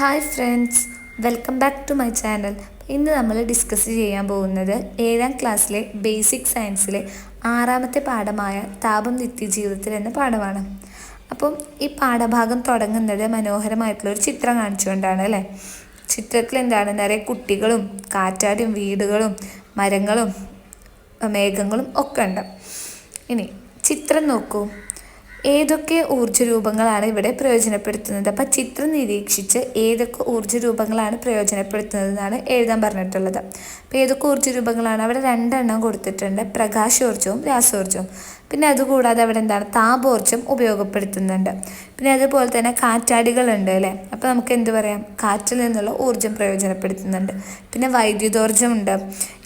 Hi friends welcome back to my channel ഇന്ന് നമ്മൾ discuss ചെയ്യാൻ പോകുന്നത് ഏഴാം ക്ലാസ്സിലെ ബേസിക് സയൻസിലെ ആറാമത്തെ പാഠമായ താപം നിത്യജീവിതത്തിൽ എന്ന പാഠമാണ്. അപ്പം ഈ പാഠഭാഗം തുടങ്ങുന്നത് മനോഹരമായിട്ടുള്ള ഒരു ചിത്രം കാണിച്ചുകൊണ്ടാണ് അല്ലേ? ചിത്രത്തിൽ എന്താണ്? നിറയെ കുട്ടികളും കാറ്റാടിയും വീടുകളും മരങ്ങളും മേഘങ്ങളും ഒക്കെ ഉണ്ട്. ഇനി ചിത്രം നോക്കൂ. ഏതൊക്കെ ഊർജ രൂപങ്ങളാണ് ഇവിടെ പ്രയോജനപ്പെടുത്തുന്നത്? അപ്പം ചിത്രം നിരീക്ഷിച്ച് ഏതൊക്കെ ഊർജ രൂപങ്ങളാണ് പ്രയോജനപ്പെടുത്തുന്നത് എന്നാണ് എഴുതാൻ പറഞ്ഞിട്ടുള്ളത്. അപ്പോൾ ഏതൊക്കെ ഊർജ രൂപങ്ങളാണ് അവിടെ രണ്ടെണ്ണം കൊടുത്തിട്ടുണ്ട്. പ്രകാശോർജവും രാസോർജവും. പിന്നെ അതുകൂടാതെ അവിടെ എന്താണ് താപോർജം ഉപയോഗപ്പെടുത്തുന്നുണ്ട്. പിന്നെ അതുപോലെ തന്നെ കാറ്റാടികളുണ്ട് അല്ലേ? അപ്പോൾ നമുക്ക് എന്ത് പറയാം? കാറ്റിൽ നിന്നുള്ള ഊർജം പ്രയോജനപ്പെടുത്തുന്നുണ്ട്. പിന്നെ വൈദ്യുതോർജമുണ്ട്.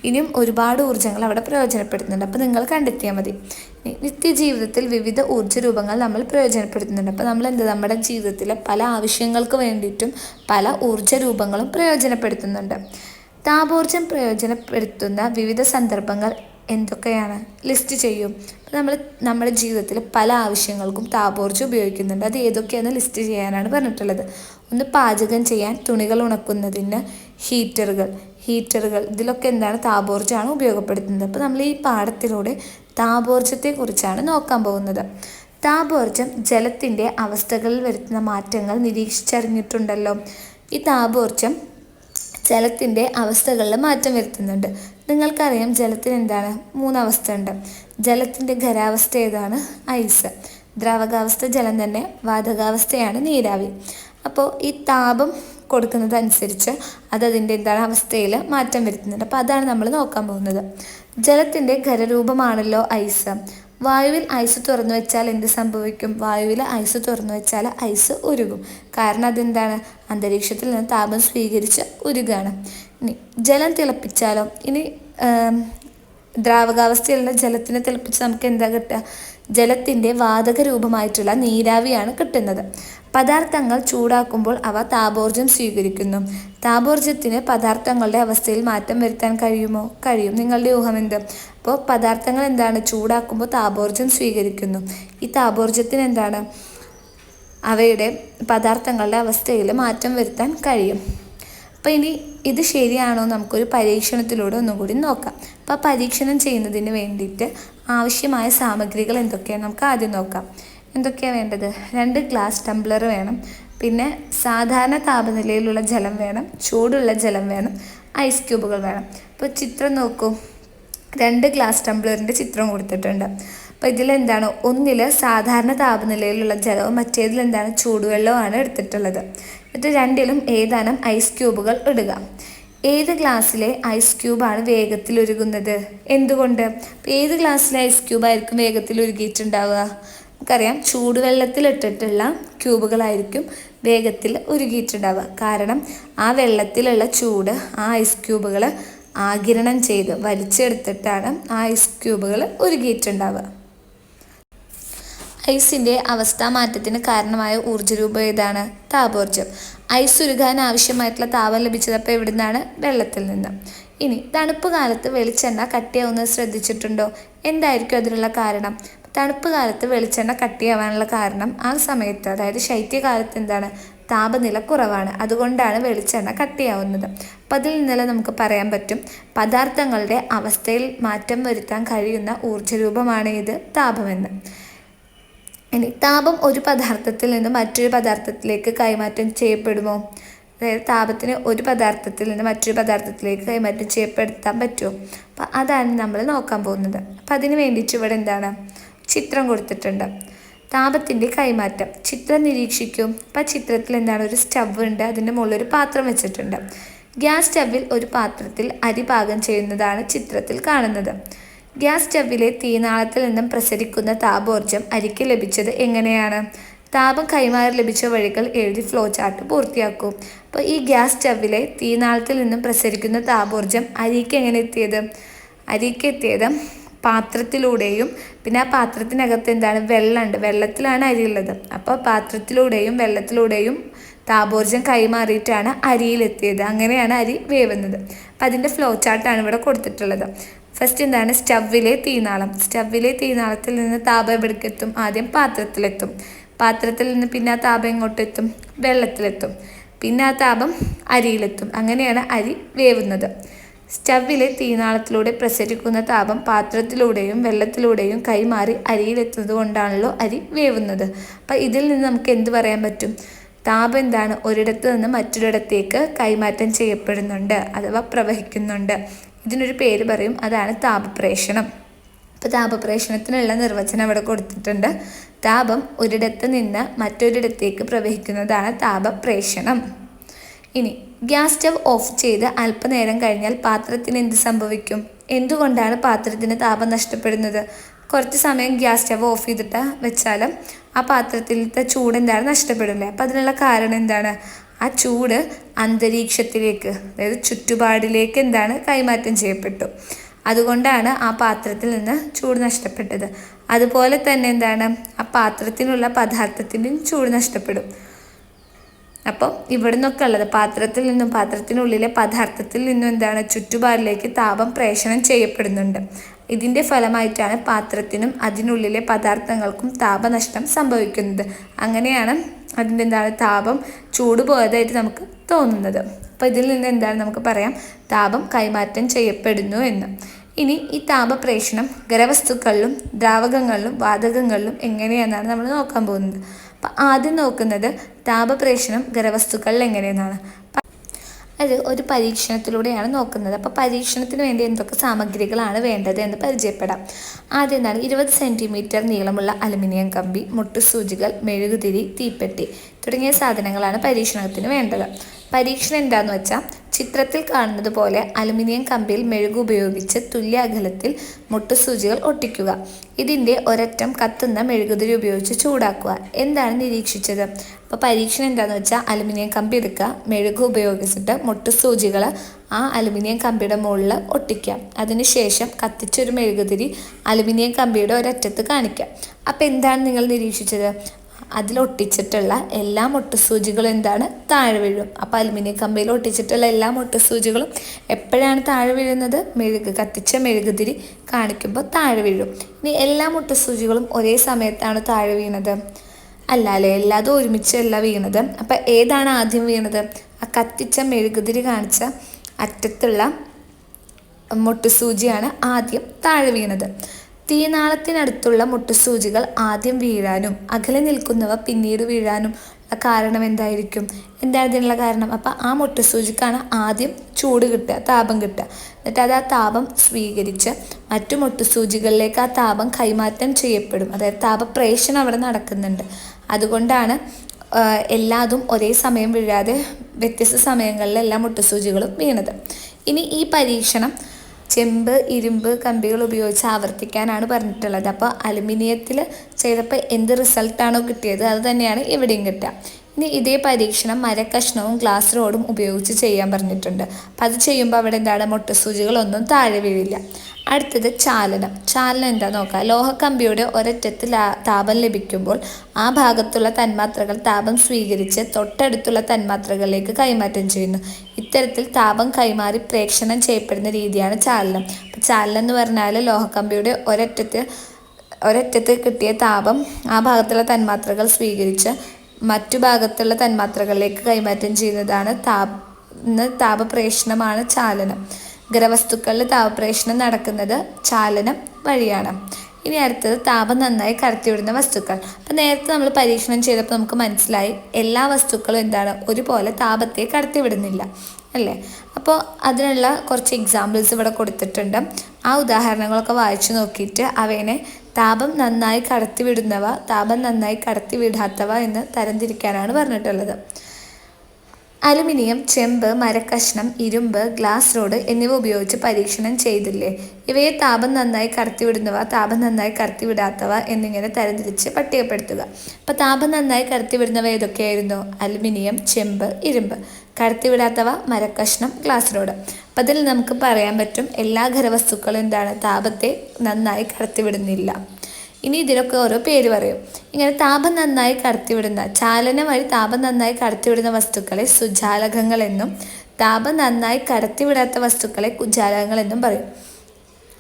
ഇനിയും ഒരുപാട് ഊർജങ്ങൾ അവിടെ പ്രയോജനപ്പെടുത്തുന്നുണ്ട്. അപ്പോൾ നിങ്ങൾ കണ്ടെത്തിയാൽ മതി. നിത്യജീവിതത്തിൽ വിവിധ ഊർജ രൂപങ്ങൾ നമ്മൾ പ്രയോജനപ്പെടുത്തുന്നുണ്ട്. അപ്പോൾ നമ്മൾ എന്ത് നമ്മുടെ ജീവിതത്തിലെ പല ആവശ്യങ്ങൾക്ക് വേണ്ടിയിട്ടും പല ഊർജ രൂപങ്ങളും പ്രയോജനപ്പെടുത്തുന്നുണ്ട്. താപോർജം പ്രയോജനപ്പെടുത്തുന്ന വിവിധ സന്ദർഭങ്ങൾ എന്തൊക്കെയാണ് ലിസ്റ്റ് ചെയ്യും. നമ്മൾ നമ്മുടെ ജീവിതത്തിൽ പല ആവശ്യങ്ങൾക്കും താപോർജം ഉപയോഗിക്കുന്നുണ്ട്. അത് ഏതൊക്കെയാണ് ലിസ്റ്റ് ചെയ്യാനാണ് പറഞ്ഞിട്ടുള്ളത്. ഒന്ന് പാചകം ചെയ്യാൻ തുണികൾ ഉണക്കുന്നതിന് ഹീറ്ററുകൾ ഹീറ്ററുകൾ ഇതിലൊക്കെ എന്താണ് താപോർജമാണ് ഉപയോഗപ്പെടുത്തുന്നത്. അപ്പോൾ നമ്മൾ ഈ പാഠത്തിലൂടെ താപോർജത്തെക്കുറിച്ചാണ് നോക്കാൻ പോകുന്നത്. താപോർജം ജലത്തിന്റെ അവസ്ഥകളിൽ വരുത്തുന്ന മാറ്റങ്ങൾ നിരീക്ഷിച്ചറിഞ്ഞിട്ടുണ്ടല്ലോ. ഈ താപോർജം ജലത്തിന്റെ അവസ്ഥകളിൽ മാറ്റം വരുത്തുന്നുണ്ട്. നിങ്ങൾക്കറിയാം ജലത്തിന് എന്താണ് മൂന്നവസ്ഥ ഉണ്ട് ജലത്തിന്റെ ഖരാവസ്ഥ ഏതാണ്? ഐസ്. ദ്രാവകാവസ്ഥ ജലം തന്നെ വാതകാവസ്ഥയാണ് നീരാവി. അപ്പോൾ ഈ താപം കൊടുക്കുന്നതനുസരിച്ച് അതതിന്റെ എന്താണ് അവസ്ഥയിൽ മാറ്റം വരുത്തുന്നുണ്ട്. അപ്പോൾ അതാണ് നമ്മൾ നോക്കാൻ പോകുന്നത്. ജലത്തിന്റെ ഖരരൂപമാണല്ലോ ഐസ്. വായുവിൽ ഐസ് തുറന്നു വെച്ചാൽ എന്ത് സംഭവിക്കും? വായുവിൽ ഐസ് തുറന്നു വെച്ചാൽ ഐസ് ഉരുകും. കാരണം അതെന്താണ്? അന്തരീക്ഷത്തിൽ നിന്ന് താപം സ്വീകരിച്ച് ഉരുകാണ്. ഇനി ജലം തിളപ്പിച്ചാലോ? ഇനി ദ്രാവകാവസ്ഥയിലുള്ള ജലത്തിനെ തിളപ്പിച്ച് നമുക്ക് എന്താ കിട്ടുക? ജലത്തിന്റെ വാതക രൂപമായിട്ടുള്ള നീരാവിയാണ് കിട്ടുന്നത്. പദാർത്ഥങ്ങൾ ചൂടാക്കുമ്പോൾ അവ താപോർജം സ്വീകരിക്കുന്നു. താപോർജത്തിന് പദാർത്ഥങ്ങളുടെ അവസ്ഥയിൽ മാറ്റം വരുത്താൻ കഴിയുമോ? കഴിയും. നിങ്ങളുടെ ഊഹം എന്ത്? അപ്പോൾ പദാർത്ഥങ്ങൾ എന്താണ്? ചൂടാക്കുമ്പോൾ താപോർജം സ്വീകരിക്കുന്നു. ഈ താപോർജത്തിന് എന്താണ്? അവയുടെ പദാർത്ഥങ്ങളുടെ അവസ്ഥയിൽ മാറ്റം വരുത്താൻ കഴിയും. അപ്പോൾ ഇനി ഇത് ശരിയാണോ നമുക്കൊരു പരീക്ഷണത്തിലൂടെ ഒന്നുകൂടി നോക്കാം. അപ്പോൾ പരീക്ഷണം ചെയ്യുന്നതിന് വേണ്ടിയിട്ട് ആവശ്യമായ സാമഗ്രികൾ എന്തൊക്കെയാണ് നമുക്ക് ആദ്യം നോക്കാം. എന്തൊക്കെയാണ് വേണ്ടത്? രണ്ട് ഗ്ലാസ് ടംബ്ലർ വേണം. പിന്നെ സാധാരണ താപനിലയിലുള്ള ജലം വേണം. ചൂടുള്ള ജലം വേണം. ഐസ് ക്യൂബുകൾ വേണം. അപ്പോൾ ചിത്രം നോക്കൂ. രണ്ട് ഗ്ലാസ് ടംബ്ലറിന്റെ ചിത്രം കൊടുത്തിട്ടുണ്ട്. അപ്പോൾ ഇതിലെന്താണ് ഒന്നിൽ സാധാരണ താപനിലയിലുള്ള ജലവും മറ്റേതിലെന്താണ് ചൂടുവെള്ളവുമാണ് എടുത്തിട്ടുള്ളത്. എന്നിട്ട് രണ്ടിലും ഏതാനും ഐസ് ക്യൂബുകൾ ഇടുക. ഏത് ഗ്ലാസ്സിലെ ഐസ് ക്യൂബാണ് വേഗത്തിൽ ഉരുകുന്നത്? എന്തുകൊണ്ട്? ഏത് ഗ്ലാസ്സിലെ ഐസ് ക്യൂബായിരിക്കും വേഗത്തിൽ ഉരുകിയിട്ടുണ്ടാവുക? നമുക്കറിയാം ചൂടുവെള്ളത്തിൽ ഇട്ടിട്ടുള്ള ക്യൂബുകളായിരിക്കും വേഗത്തിൽ ഉരുകിയിട്ടുണ്ടാവുക. കാരണം ആ വെള്ളത്തിലുള്ള ചൂട് ആ ഐസ് ക്യൂബുകൾ ആകിരണം ചെയ്ത് വലിച്ചെടുത്തിട്ടാണ് ആ ഐസ് ക്യൂബുകൾ ഉരുകിയിട്ടുണ്ടാവുക. ഐസിന്റെ അവസ്ഥാമാറ്റത്തിന് കാരണമായ ഊർജരൂപം ഏതാണ്? താപോർജം. ഐസ് ഉരുകാൻ ആവശ്യമായിട്ടുള്ള താപം ലഭിച്ചത് അപ്പോൾ എവിടെ നിന്നാണ് വെള്ളത്തിൽ നിന്ന്. ഇനി തണുപ്പ് കാലത്ത് വെളിച്ചെണ്ണ കട്ടിയാവുന്നത് ശ്രദ്ധിച്ചിട്ടുണ്ടോ? എന്തായിരിക്കും അതിനുള്ള കാരണം? തണുപ്പ് കാലത്ത് വെളിച്ചെണ്ണ കട്ടിയാവാനുള്ള കാരണം ആ സമയത്ത് അതായത് ശൈത്യകാലത്ത് എന്താണ്? താപനില കുറവാണ്. അതുകൊണ്ടാണ് വെളിച്ചെണ്ണ കട്ടിയാവുന്നത്. അപ്പം അതിൽ നിന്നെല്ലാം നമുക്ക് പറയാൻ പറ്റും. പദാർത്ഥങ്ങളുടെ അവസ്ഥയിൽ മാറ്റം വരുത്താൻ കഴിയുന്ന ഊർജരൂപമാണ് ഇത് താപമെന്ന്. ഇനി താപം ഒരു പദാർത്ഥത്തിൽ നിന്ന് മറ്റൊരു പദാർത്ഥത്തിലേക്ക് കൈമാറ്റം ചെയ്യപ്പെടുമോ? അതായത് താപത്തിന് ഒരു പദാർത്ഥത്തിൽ നിന്ന് മറ്റൊരു പദാർത്ഥത്തിലേക്ക് കൈമാറ്റം ചെയ്യപ്പെടുത്താൻ പറ്റുമോ? അപ്പം അതാണ് നമ്മൾ നോക്കാൻ പോകുന്നത്. അപ്പം അതിന് വേണ്ടിയിട്ട് ഇവിടെ എന്താണ്? ചിത്രം കൊടുത്തിട്ടുണ്ട്. താപത്തിന്റെ കൈമാറ്റം. ചിത്രം നിരീക്ഷിക്കും. അപ്പം ചിത്രത്തിൽ എന്താണ്? ഒരു സ്റ്റവ് ഉണ്ട്. അതിന്റെ മുകളിൽ ഒരു പാത്രം വെച്ചിട്ടുണ്ട്. ഗ്യാസ് സ്റ്റവിൽ ഒരു പാത്രത്തിൽ അരി പാകം ചെയ്യുന്നതാണ് ചിത്രത്തിൽ കാണുന്നത്. ഗ്യാസ് സ്റ്റവിലെ തീനാളത്തിൽ നിന്നും പ്രസരിക്കുന്ന താപോർജം അരിക്ക് ലഭിച്ചത് എങ്ങനെയാണ്? താപം കൈമാറി ലഭിച്ച വഴികൾ എഴുതി ഫ്ലോ ചാർട്ട് പൂർത്തിയാക്കൂ. അപ്പോൾ ഈ ഗ്യാസ് സ്റ്റവിലെ തീനാളത്തിൽ നിന്നും പ്രസരിക്കുന്ന താപോർജം അരിക്ക് എങ്ങനെ എത്തിയത്? അരിക്ക് എത്തിയത് പാത്രത്തിലൂടെയും പിന്നെ ആ പാത്രത്തിനകത്ത് എന്താണ്? വെള്ളമുണ്ട്. വെള്ളത്തിലാണ് അരി ഉള്ളത്. അപ്പോൾ പാത്രത്തിലൂടെയും വെള്ളത്തിലൂടെയും താപോർജം കൈമാറിയിട്ടാണ് അരിയിലെത്തിയത് അങ്ങനെയാണ് അരി വേവുന്നത്. അപ്പം അതിന്റെ ഫ്ലോ ചാർട്ടാണ് ഇവിടെ കൊടുത്തിട്ടുള്ളത്. ഫസ്റ്റ് എന്താണ്? സ്റ്റവിലെ തീനാളം. സ്റ്റവിലെ തീനാളത്തിൽ നിന്ന് താപം എവിടേക്കെത്തും? ആദ്യം പാത്രത്തിലെത്തും. പാത്രത്തിൽ നിന്ന് പിന്നെ ആ താപം എങ്ങോട്ടെത്തും? വെള്ളത്തിലെത്തും. പിന്നെ ആ താപം അരിയിലെത്തും. അങ്ങനെയാണ് അരി വേവുന്നത്. സ്റ്റവിലെ തീനാളത്തിലൂടെ പ്രസരിക്കുന്ന താപം പാത്രത്തിലൂടെയും വെള്ളത്തിലൂടെയും കൈമാറി അരിയിലെത്തുന്നത് കൊണ്ടാണല്ലോ അരി വേവുന്നത്. അപ്പം ഇതിൽ നിന്ന് നമുക്ക് എന്ത് പറയാൻ പറ്റും? താപം എന്താണ്? ഒരിടത്ത് നിന്ന് മറ്റൊരിടത്തേക്ക് കൈമാറ്റം ചെയ്യപ്പെടുന്നുണ്ട്. അഥവാ പ്രവഹിക്കുന്നുണ്ട്. ഇതിനൊരു പേര് പറയും അതാണ് താപപ്രേഷണം. അപ്പോൾ താപപ്രേഷണത്തിനുള്ള നിർവചനം അവിടെ കൊടുത്തിട്ടുണ്ട്. താപം ഒരിടത്ത് നിന്ന് മറ്റൊരിടത്തേക്ക് പ്രവഹിക്കുന്നതാണ് താപപ്രേഷണം. ഇനി ഗ്യാസ് സ്റ്റവ് ഓഫ് ചെയ്ത് അല്പനേരം കഴിഞ്ഞാൽ പാത്രത്തിന് എന്ത് സംഭവിക്കും? എന്തുകൊണ്ടാണ് പാത്രത്തിന് താപം നഷ്ടപ്പെടുന്നത്? കുറച്ച് സമയം ഗ്യാസ് സ്റ്റവ് ഓഫ് ചെയ്തിട്ട് വെച്ചാലും ആ പാത്രത്തിലത്തെ ചൂട് എന്താണ് നഷ്ടപ്പെടില്ലേ അപ്പം അതിനുള്ള കാരണം എന്താണ്? ആ ചൂട് അന്തരീക്ഷത്തിലേക്ക് അതായത് ചുറ്റുപാടിലേക്ക് എന്താണ് കൈമാറ്റം ചെയ്യപ്പെട്ടു. അതുകൊണ്ടാണ് ആ പാത്രത്തിൽ നിന്ന് ചൂട് നഷ്ടപ്പെട്ടത്. അതുപോലെ തന്നെ എന്താണ്? ആ പാത്രത്തിനുള്ള പദാർത്ഥത്തിന്റെയും ചൂട് നഷ്ടപ്പെടും. അപ്പോൾ ഇവിടെ നിന്നൊക്കെ ഉള്ളത് പാത്രത്തിൽ നിന്നും പാത്രത്തിനുള്ളിലെ പദാർത്ഥത്തിൽ നിന്നും എന്താണ്? ചുറ്റുപാടിലേക്ക് താപം പ്രേഷണം ചെയ്യപ്പെടുന്നുണ്ട്. ഇതിന്റെ ഫലമായിട്ടാണ് പാത്രത്തിനും അതിനുള്ളിലെ പദാർത്ഥങ്ങൾക്കും താപനഷ്ടം സംഭവിക്കുന്നത്. അങ്ങനെയാണ് അതിന്റെ എന്താണ് താപം ചൂട് പോയതായിട്ട് നമുക്ക് തോന്നുന്നത്. അപ്പോൾ ഇതിൽ നിന്ന് എന്താണ് നമുക്ക് പറയാം? താപം കൈമാറ്റം ചെയ്യപ്പെടുന്നു എന്ന്. ഇനി ഈ താപപ്രേഷണം ഖരവസ്തുക്കളിലും ദ്രാവകങ്ങളിലും വാതകങ്ങളിലും എങ്ങനെയാണെന്നാണ് നമ്മൾ നോക്കാൻ പോകുന്നത്. അപ്പം ആദ്യം നോക്കുന്നത് താപപ്രേഷണം ഖരവസ്തുക്കളിൽ എങ്ങനെയെന്നാണ്. അത് ഒരു പരീക്ഷണത്തിലൂടെയാണ് നോക്കുന്നത്. അപ്പോൾ പരീക്ഷണത്തിന് വേണ്ടി എന്തൊക്കെ സാമഗ്രികളാണ് വേണ്ടത് എന്ന് പരിചയപ്പെടാം. ആദ്യം എന്താണ്? ഇരുപത് സെന്റിമീറ്റർ നീളമുള്ള അലുമിനിയം കമ്പി മുട്ടുസൂചികൾ മെഴുകുതിരി തീപ്പെട്ടി തുടങ്ങിയ സാധനങ്ങളാണ് പരീക്ഷണത്തിന് വേണ്ടത്. പരീക്ഷണം എന്താണെന്ന് വെച്ചാൽ ചിത്രത്തിൽ കാണുന്നത് പോലെ അലുമിനിയം കമ്പിയിൽ മെഴുകു ഉപയോഗിച്ച് തുല്യ അകലത്തിൽ മുട്ടുസൂചികൾ ഒട്ടിക്കുക. ഇതിന്റെ ഒരറ്റം കത്തുന്ന മെഴുകുതിരി ഉപയോഗിച്ച് ചൂടാക്കുക. എന്താണ് നിരീക്ഷിച്ചത്? അപ്പോൾ പരീക്ഷണം എന്താണെന്ന് വെച്ചാൽ അലുമിനിയം കമ്പി എടുക്കുക മെഴുകു ഉപയോഗിച്ചിട്ട് മുട്ടുസൂചികൾ ആ അലുമിനിയം കമ്പിയുടെ മുകളിൽ ഒട്ടിക്കുക. അതിനുശേഷം കത്തിച്ചൊരു മെഴുകുതിരി അലുമിനിയം കമ്പിയുടെ ഒരറ്റത്ത് കാണിക്കുക. അപ്പോൾ എന്താണ് നിങ്ങൾ നിരീക്ഷിച്ചത്? അതിലൊട്ടിച്ചിട്ടുള്ള എല്ലാ മുട്ടുസൂചികളും എന്താണ്? താഴെ വീഴും. അപ്പോൾ അലുമിനിയം കമ്പിയിൽ ഒട്ടിച്ചിട്ടുള്ള എല്ലാ മുട്ടുസൂചികളും എപ്പോഴാണ് താഴെ വീഴുന്നത്? മെഴുക് കത്തിച്ച മെഴുകുതിരി കാണിക്കുമ്പോൾ താഴെ വീഴും. ഇനി എല്ലാ മുട്ടുസൂചികളും ഒരേ സമയത്താണ് താഴെ വീണത്. അല്ല അല്ലേ എല്ലാതും ഒരുമിച്ചല്ല വീണത്. അപ്പം ഏതാണ് ആദ്യം വീണത്? ആ കത്തിച്ച മെഴുകുതിരി കാണിച്ച അറ്റത്തുള്ള മുട്ടുസൂചിയാണ് ആദ്യം താഴെ വീണത്. തീനാളത്തിനടുത്തുള്ള മുട്ടുസൂചികൾ ആദ്യം വീഴാനും അകലെ നിൽക്കുന്നവ പിന്നീട് വീഴാനും കാരണം എന്തായിരിക്കും? എന്താണ് ഇതിനുള്ള കാരണം? അപ്പം ആ മുട്ടുസൂചിക്കാണ് ആദ്യം ചൂട് കിട്ടുക താപം കിട്ടുക. എന്നിട്ട് അത് ആ താപം സ്വീകരിച്ച് മറ്റു മുട്ടുസൂചികളിലേക്ക് ആ താപം കൈമാറ്റം ചെയ്യപ്പെടും. അതായത് താപപ്രേഷണം അവിടെ നടക്കുന്നുണ്ട്. അതുകൊണ്ടാണ് എല്ലാതും ഒരേ സമയം വീഴാതെ വ്യത്യസ്ത സമയങ്ങളിൽ എല്ലാ മുട്ടുസൂചികളും വീണത്. ഇനി ഈ പരീക്ഷണം ചെമ്പ് ഇരുമ്പ് കമ്പികൾ ഉപയോഗിച്ച് ആവർത്തിക്കാനാണ് പറഞ്ഞിട്ടുള്ളത്. അപ്പോൾ അലുമിനിയത്തിൽ ചെയ്തപ്പോൾ എന്ത് റിസൾട്ടാണോ കിട്ടിയത് അത് തന്നെയാണ് ഇവിടെയും കിട്ടുക. ഇനി ഇതേ പരീക്ഷണം മരക്കഷ്ണവും ഗ്ലാസ് റോഡും ഉപയോഗിച്ച് ചെയ്യാൻ പറഞ്ഞിട്ടുണ്ട്. അപ്പം അത് ചെയ്യുമ്പോൾ അവിടെ എന്താണ്? മുട്ടസൂചികളൊന്നും താഴെ വീഴില്ല. അടുത്തത് ചാലനം. ചാലനം എന്താ നോക്കാം? ലോഹക്കമ്പിയുടെ ഒരറ്റത്ത് താപം ലഭിക്കുമ്പോൾ ആ ഭാഗത്തുള്ള തന്മാത്രകൾ താപം സ്വീകരിച്ച് തൊട്ടടുത്തുള്ള തന്മാത്രകളിലേക്ക് കൈമാറ്റം ചെയ്യുന്നു. ഇത്തരത്തിൽ താപം കൈമാറി പ്രേക്ഷണം ചെയ്യപ്പെടുന്ന രീതിയാണ് ചാലനം. അപ്പം ചാലനം എന്ന് പറഞ്ഞാൽ ലോഹക്കമ്പിയുടെ ഒരറ്റത്ത് ഒരറ്റത്ത് കിട്ടിയ താപം ആ ഭാഗത്തുള്ള തന്മാത്രകൾ സ്വീകരിച്ച് മറ്റു ഭാഗത്തുള്ള തന്മാത്രകളിലേക്ക് കൈമാറ്റം ചെയ്യുന്നതാണ് താപ താപപ്രേഷണമാണ് ചാലനം. ഖരവസ്തുക്കളിൽ താപപ്രേഷണം നടക്കുന്നത് ചാലനം വഴിയാണ്. ഇനി അടുത്തത് താപം നന്നായി കടത്തിവിടുന്ന വസ്തുക്കൾ. അപ്പം നേരത്തെ നമ്മൾ പരീക്ഷണം ചെയ്തപ്പോൾ നമുക്ക് മനസ്സിലായി എല്ലാ വസ്തുക്കളും എന്താണ്? ഒരുപോലെ താപത്തെ കടത്തിവിടുന്നില്ല അല്ലേ? അപ്പോൾ അതിനുള്ള കുറച്ച് എക്സാമ്പിൾസ് ഇവിടെ കൊടുത്തിട്ടുണ്ട്. ആ ഉദാഹരണങ്ങളൊക്കെ വായിച്ചു നോക്കിയിട്ട് അവയെ താപം നന്നായി കടത്തിവിടുന്നവ താപം നന്നായി കടത്തിവിടാത്തവ എന്ന് തരംതിരിക്കാനാണ് പറഞ്ഞിട്ടുള്ളത്. അലുമിനിയം ചെമ്പ് മരക്കഷ്ണം ഇരുമ്പ് ഗ്ലാസ് റോഡ് എന്നിവ ഉപയോഗിച്ച് പരീക്ഷണം ചെയ്തില്ലേ? ഇവയെ താപം നന്നായി കടത്തിവിടുന്നവ താപം നന്നായി കടത്തിവിടാത്തവ എന്നിങ്ങനെ തരംതിരിച്ച് പട്ടികപ്പെടുത്തുക. അപ്പോൾ താപം നന്നായി കടത്തിവിടുന്നവ ഏതൊക്കെയായിരുന്നു? അലുമിനിയം ചെമ്പ് ഇരുമ്പ്. കടത്തിവിടാത്തവ മരക്കഷ്ണം ഗ്ലാസ് റോഡ്. അപ്പം അതിൽ നമുക്ക് പറയാൻ പറ്റും എല്ലാ ഖരവസ്തുക്കളും എന്താണ്? താപത്തെ നന്നായി കടത്തിവിടുന്നില്ല. ഇനി ഇതിനൊക്കെ ഓരോ പേര് പറയും. ഇങ്ങനെ താപം നന്നായി കടത്തിവിടുന്ന ചാലനം വഴി താപം നന്നായി കടത്തിവിടുന്ന വസ്തുക്കളെ സുജാലകങ്ങൾ എന്നും താപം നന്നായി കടത്തിവിടാത്ത വസ്തുക്കളെ കുജാലകങ്ങൾ എന്നും പറയും.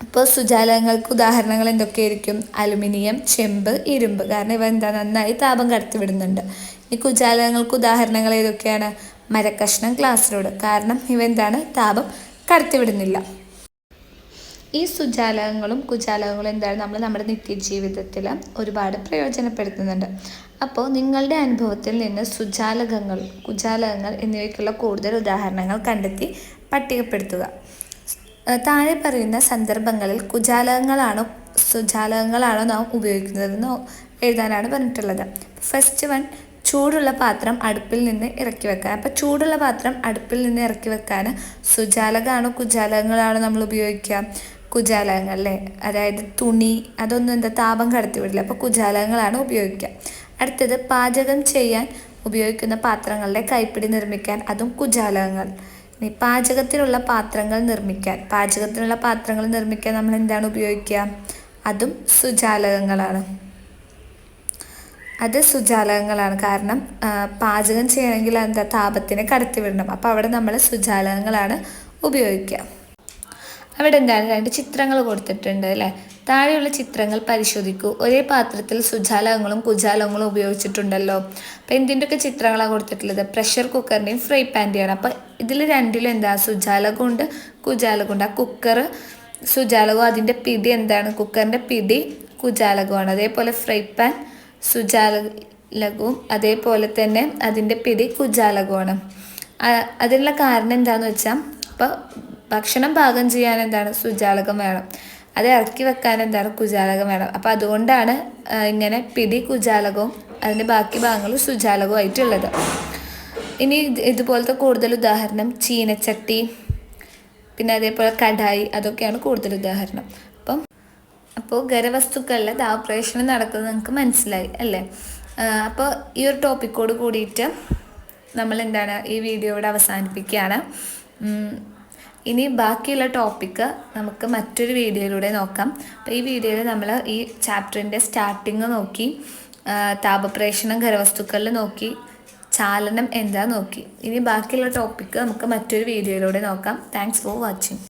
ഇപ്പോൾ സുജാലകങ്ങൾക്ക് ഉദാഹരണങ്ങൾ എന്തൊക്കെയായിരിക്കും? അലുമിനിയം ചെമ്പ് ഇരുമ്പ്. കാരണം ഇവ എന്താ? നന്നായി താപം കടത്തിവിടുന്നുണ്ട്. ഈ കുജാലകങ്ങൾക്ക് ഉദാഹരണങ്ങൾ ഏതൊക്കെയാണ്? മരക്കഷ്ണം ഗ്ലാസ് റോഡ്. കാരണം ഇവ എന്താണ്? താപം കടത്തിവിടുന്നില്ല. ഈ സുജാലകങ്ങളും കുജാലകങ്ങളും എന്താണ് നമ്മൾ നമ്മുടെ നിത്യജീവിതത്തിൽ ഒരുപാട് പ്രയോജനപ്പെടുത്തുന്നുണ്ട്. അപ്പോൾ നിങ്ങളുടെ അനുഭവത്തിൽ നിന്ന് സുജാലകങ്ങൾ കുജാലകങ്ങൾ എന്നിവയ്ക്കുള്ള കൂടുതൽ ഉദാഹരണങ്ങൾ കണ്ടെത്തി പട്ടികപ്പെടുത്തുക. താഴെ പറയുന്ന സന്ദർഭങ്ങളിൽ കുജാലകങ്ങളാണോ സുജാലകങ്ങളാണോ നാം ഉപയോഗിക്കുന്നതെന്ന് എഴുതാനാണ് പറഞ്ഞിട്ടുള്ളത്. ഫസ്റ്റ് വൺ ചൂടുള്ള പാത്രം അടുപ്പിൽ നിന്ന് ഇറക്കി വെക്കാൻ. അപ്പോൾ ചൂടുള്ള പാത്രം അടുപ്പിൽ നിന്ന് ഇറക്കി വെക്കാൻ സുജാലകമാണോ കുജാലകങ്ങളാണോ നമ്മൾ ഉപയോഗിക്കുക? കുജാലകങ്ങൾ അല്ലേ അതായത് തുണി അതൊന്നും എന്താ താപം കടത്തിവിടില്ല അപ്പോൾ കുജാലകങ്ങളാണ് ഉപയോഗിക്കുക. അടുത്തത് പാചകം ചെയ്യാൻ ഉപയോഗിക്കുന്ന പാത്രങ്ങളുടെ കൈപ്പിടി നിർമ്മിക്കാൻ അതും കുജാലകങ്ങൾ. ഇനി പാചകത്തിനുള്ള പാത്രങ്ങൾ നിർമ്മിക്കാൻ. പാചകത്തിനുള്ള പാത്രങ്ങൾ നിർമ്മിക്കാൻ നമ്മൾ എന്താണ് ഉപയോഗിക്കുക? അതും സുജാലകങ്ങളാണ്. അത് സുജാലകങ്ങളാണ്. കാരണം പാചകം ചെയ്യണമെങ്കിൽ എന്താ താപത്തിനെ കടത്തിവിടണം അപ്പോൾ അവിടെ നമ്മൾ സുജാലകങ്ങളാണ് ഉപയോഗിക്കുക. അവിടെ എന്താണ് രണ്ട് ചിത്രങ്ങൾ കൊടുത്തിട്ടുണ്ട് അല്ലേ? താഴെയുള്ള ചിത്രങ്ങൾ പരിശോധിക്കൂ. ഒരേ പാത്രത്തിൽ സുജാലകങ്ങളും കുജാലകങ്ങളും ഉപയോഗിച്ചിട്ടുണ്ടല്ലോ. അപ്പോൾ എന്തിന്റെയൊക്കെ ചിത്രങ്ങളാണ് കൊടുത്തിട്ടുള്ളത്? പ്രഷർ കുക്കറിന്റെയും ഫ്രൈ പാന്റെയാണ് അപ്പോൾ ഇതിൽ രണ്ടിലും എന്താ? സുജാലകമുണ്ട് കുജാലകമുണ്ട് ആ കുക്കർ സുജാലകവും അതിന്റെ പിടി എന്താണ്? കുക്കറിന്റെ പിടി കുജാലകമാണ് അതേപോലെ ഫ്രൈ പാൻ സുജാലകവും അതേപോലെ തന്നെ അതിന്റെ പിടി കുജാലകമാണ് അതിനുള്ള കാരണം എന്താണെന്ന് വെച്ചാൽ ഇപ്പോൾ ഭക്ഷണം പാകം ചെയ്യാൻ എന്താണ് സുജാലകം വേണം. അത് ഇറക്കി വെക്കാൻ എന്താണ് കുജാലകം വേണം. അപ്പോൾ അതുകൊണ്ടാണ് ഇങ്ങനെ പിടി കുജാലകവും അതിന്റെ ബാക്കി ഭാഗങ്ങളും സുജാലകവും ആയിട്ടുള്ളത്. ഇനി ഇതുപോലത്തെ കൂടുതൽ ഉദാഹരണം ചീനച്ചട്ടി പിന്നെ അതേപോലെ കടായി അതൊക്കെയാണ് കൂടുതൽ ഉദാഹരണം. അപ്പം അപ്പോൾ ഖരവസ്തുക്കളിലെ ദാവപ്രേഷണം നടക്കുന്നത് നിങ്ങൾക്ക് മനസ്സിലായി അല്ലേ? അപ്പോൾ ഈ ഒരു ടോപ്പിക്കോട് കൂടിയിട്ട് നമ്മൾ എന്താണ് ഈ വീഡിയോ അവസാനിപ്പിക്കുകയാണ്. ഇനി ബാക്കിയുള്ള ടോപ്പിക്ക് നമുക്ക് മറ്റൊരു വീഡിയോയിലൂടെ നോക്കാം. അപ്പോൾ ഈ വീഡിയോയിൽ നമ്മൾ ഈ ചാപ്റ്ററിന്റെ സ്റ്റാർട്ടിങ് നോക്കി താപപ്രേഷണം ഖരവസ്തുക്കളിൽ നോക്കി ചാലനം എന്താ നോക്കി. ഇനി ബാക്കിയുള്ള ടോപ്പിക്ക് നമുക്ക് മറ്റൊരു വീഡിയോയിലൂടെ നോക്കാം. Thanks for watching